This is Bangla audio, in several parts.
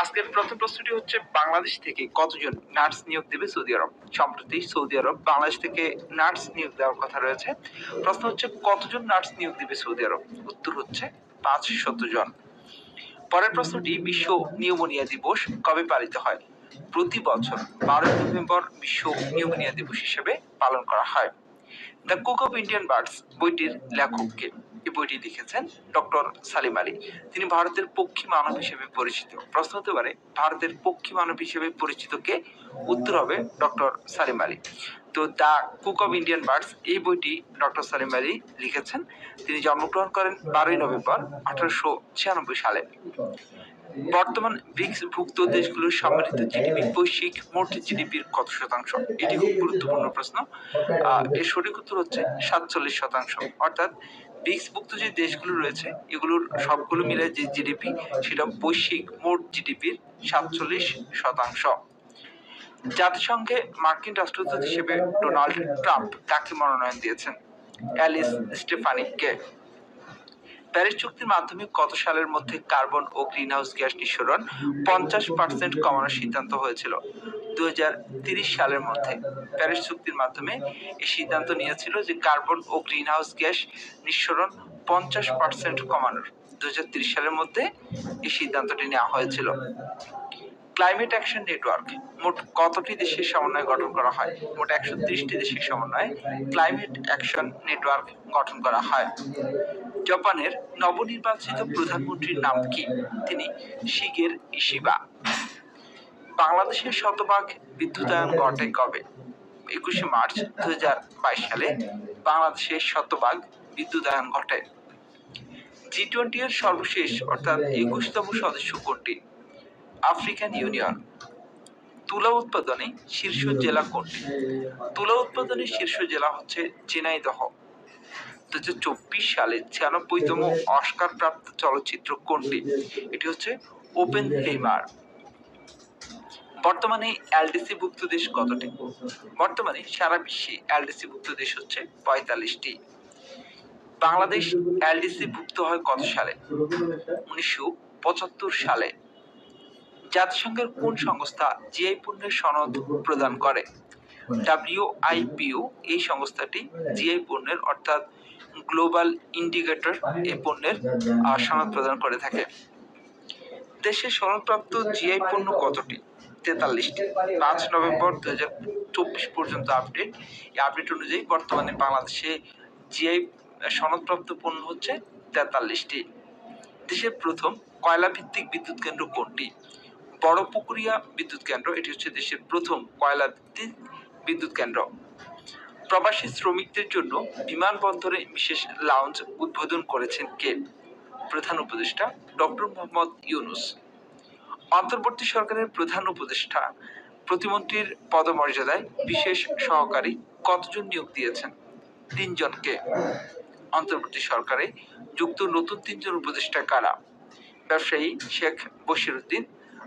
আজকের প্রথম প্রশ্নটি হচ্ছে বাংলাদেশ থেকে কতজন নার্স নিয়োগ দেবে সৌদি আরব? সম্প্রতি সৌদি আরব, বাংলাদেশ থেকে নার্স নিয়োগ দেওয়ার কথা রয়েছে। প্রশ্ন হচ্ছে, কতজন নার্স নিয়োগ দেবে সৌদি আরব? উত্তর হচ্ছে পাঁচ শত জন। পরের প্রশ্নটি, বিশ্ব নিউমোনিয়া দিবস কবে পালিত হয়? প্রতি বছর বারোই নভেম্বর বিশ্ব নিউমোনিয়া দিবস হিসেবে পালন করা হয়। The cook of Indian birds, বইটির লেখককে এই বইটি লিখেছেন ডক্টর সালিম আলী। তিনি ভারতের পক্ষী মানব হিসেবে পরিচিত। প্রশ্ন হতে পারে, ভারতের পক্ষী মানব হিসেবে পরিচিত কে? উত্তর হবে ডক্টর সালিম আলী। তো the cook of Indian birds, এই বইটি ডক্টর সালিম আলী লিখেছেন। তিনি জন্মগ্রহণ করেন বারোই নভেম্বর আঠারোশো ছিয়ানব্বই সালে। বর্তমান ব্রিক্স ভুক্ত দেশগুলোর সম্মিলিত জিডিপি বৈশ্বিক মোট জিডিপির কত শতাংশ? এটি খুব গুরুত্বপূর্ণ প্রশ্ন। এর সঠিক উত্তর হচ্ছে সাতচল্লিশ শতাংশ। অর্থাৎ ব্রিক্স ভুক্ত যে দেশগুলো রয়েছে, এগুলোর সবগুলো মিলে যে জিডিপি সেটা বৈশ্বিক মোট জিডিপির সাতচল্লিশ শতাংশ। জাতিসংঘে মার্কিন রাষ্ট্রদূত হিসেবে ডোনাল্ড ট্রাম্প তাকে মনোনয়ন দিয়েছেন, অ্যালিস স্টেফানিককে। প্যারিস চুক্তির মাধ্যমে কত সালের মধ্যে কার্বন ও গ্রিনহাউস গ্যাস নিঃসরণ পঞ্চাশ পার্সেন্ট কমানোর সিদ্ধান্ত হয়েছিল? দু সালের মধ্যে প্যারিস চুক্তির মাধ্যমে এই সিদ্ধান্ত নিয়েছিল যে কার্বন ও গ্রিনহাউস গ্যাস নিঃসরণ পঞ্চাশ পার্সেন্ট কমানোর। দুহাজার ত্রিশ সালের মধ্যে এই সিদ্ধান্তটি নেওয়া হয়েছিল। ক্লাইমেট অ্যাকশন নেটওয়ার্ক মোট কতটি দেশের সমন্বয়ে গঠন করা হয়? মোট একশো ত্রিশটি দেশের সমন্বয়ে ক্লাইমেট অ্যাকশন নেটওয়ার্ক গঠন করা হয়। জাপানের নবনির্বাচিত প্রধানমন্ত্রীর নাম কি? তিনি শিগের ইশিবা। বাংলাদেশের শতভাগ বিদ্যুতায়ন ঘটে কবে? একুশে মার্চ দুই হাজার বাইশ সালে বাংলাদেশের শতভাগ বিদ্যুতায়ন ঘটে। জি টোয়েন্টি এর সর্বশেষ, অর্থাৎ একুশতম সদস্য কোনটি? African union. তুলা উৎপাদনে শীর্ষ জেলা কোনটি? তুলা উৎপাদনে শীর্ষ জেলা হচ্ছে ঝিনাইদহ দু হাজার চব্বিশ সালে ছিয়ানব্বইতম অস্কার প্রাপ্ত চলচ্চিত্র কোনটি? এটি হচ্ছে ওপেন হেইমার বর্তমানে এলডিসি ভুক্ত দেশ কতটি? বর্তমানে সারা বিশ্বে এলডিসি ভুক্ত দেশ হচ্ছে পঁয়তাল্লিশটি। বাংলাদেশ এলডিসি ভুক্ত হয় কত সালে? উনিশশো পঁচাত্তর সালে। জাতিসংঘের কোন সংস্থা জিআই পণ্যের সনদ প্রদান করে? ডাব্লিউআইপিও এই সংস্থাটি জিআই পণ্যের অর্থাৎ গ্লোবাল ইন্ডিকেটর এই পণ্যের সনদ প্রদান করে থাকে। দেশে সনদপ্রাপ্ত জিআই পণ্য কতটি? তেতাল্লিশটি। পাঁচ নভেম্বর দু হাজার চব্বিশ পর্যন্ত আপডেট এই আপডেট অনুযায়ী বর্তমানে বাংলাদেশে জিআই সনদপ্রাপ্ত পণ্য হচ্ছে তেতাল্লিশটি। দেশের প্রথম কয়লা ভিত্তিক বিদ্যুৎ কেন্দ্র কোনটি? বড় পুকুরিয়া বিদ্যুৎ কেন্দ্র, এটি হচ্ছে দেশের প্রথম কয়লা ভিত্তিক বিদ্যুৎ কেন্দ্র। প্রবাসী শ্রমিকদের জন্য বিমানবন্দরে বিশেষ লাউঞ্জ উদ্বোধন করেছেন কে? প্রধান উপদেষ্টা ডক্টর মোহাম্মদ ইউনুস। অন্তর্বর্তী সরকারের প্রধান উপদেষ্টা প্রতিমন্ত্রীর পদমর্যাদায় বিশেষ সহকারী কতজন নিয়োগ দিয়েছেন? তিনজনকে। অন্তর্বর্তী সরকারে যুক্ত নতুন তিনজন উপদেষ্টা কারা? ব্যবসায়ী শেখ বশির উদ্দিন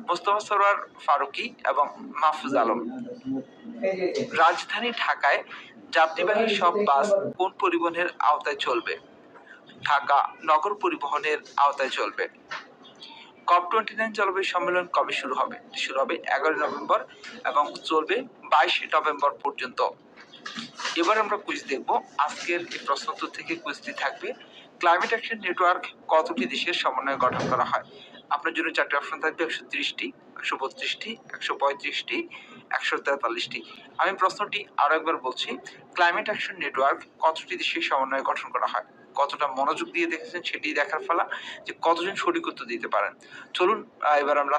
মোস্তফা সরোয়ার ফারুকি এবং মাহফুজ আলম। রাজধানী ঢাকায় যাত্রীবাহী সব বাস কোন পরিবহনের আওতায় চলবে? ঢাকা নগর পরিবহনের আওতায় চলবে। কপ টোয়েন্টি নাইন জলবায়ু সম্মেলন কবে শুরু হবে? শুরু হবে এগারোই নভেম্বর এবং চলবে বাইশে নভেম্বর পর্যন্ত। এবার আমরা কুইজ দেখব। আজকের এই প্রশ্নোত্তর থেকে কুইজটি থাকবে ক্লাইমেট অ্যাকশন নেটওয়ার্ক কতটি দেশের সমন্বয়ে গঠন করা হয়? আপনার জন্য চারটি অপশন থাকবে, একশো তিরিশটি, একশো বত্রিশটি, একশো পঁয়ত্রিশটি, একশো তেতাল্লিশটি। আমি প্রশ্নটি আরও একবার বলছি ক্লাইমেট অ্যাকশন নেটওয়ার্ক কতটি দেশের সমন্বয়ে গঠন করা হয়? কতটা মনোযোগ দিয়ে দেখেছেন সেটি দেখার ফলা যে কতজন সঠিক উত্তর দিতে পারেন। চলুন এবার আমরা